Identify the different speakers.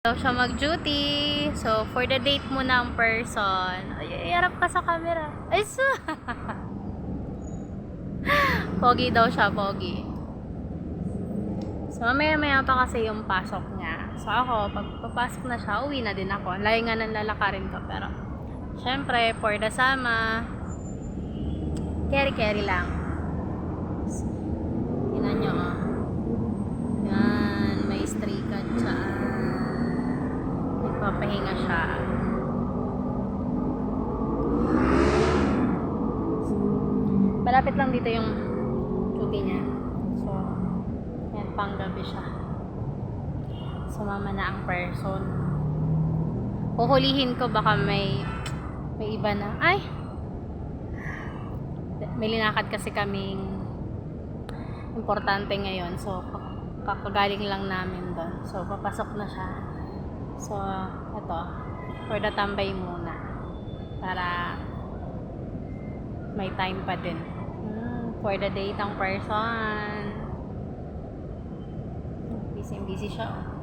Speaker 1: daw siya mag-duty. So, for the date mo ng person. Ay, harap ka sa camera. Ay, so. pogi daw siya, pogi. So, mamaya-maya pa kasi yung pasok niya. So, ako, pag papasok na siya, uwi na din ako. Layo nga ng lalakarin ko, pero, syempre, for the sama, carry-carry lang. Tingnan nyo, oh. Yan, may streakan siya. Nagpapahinga siya. Malapit lang dito yung duty niya. So, yan, panggabi siya. Sumama na ang person. Huhulihin ko baka may may iba na. Ay! May linakad kasi kaming importante ngayon. So, kakagaling lang namin doon. So, papasok na siya. So, ito. For the tambay muna. Para may time pa din. Hmm, for the date ang person. Busy busy siya. Oh.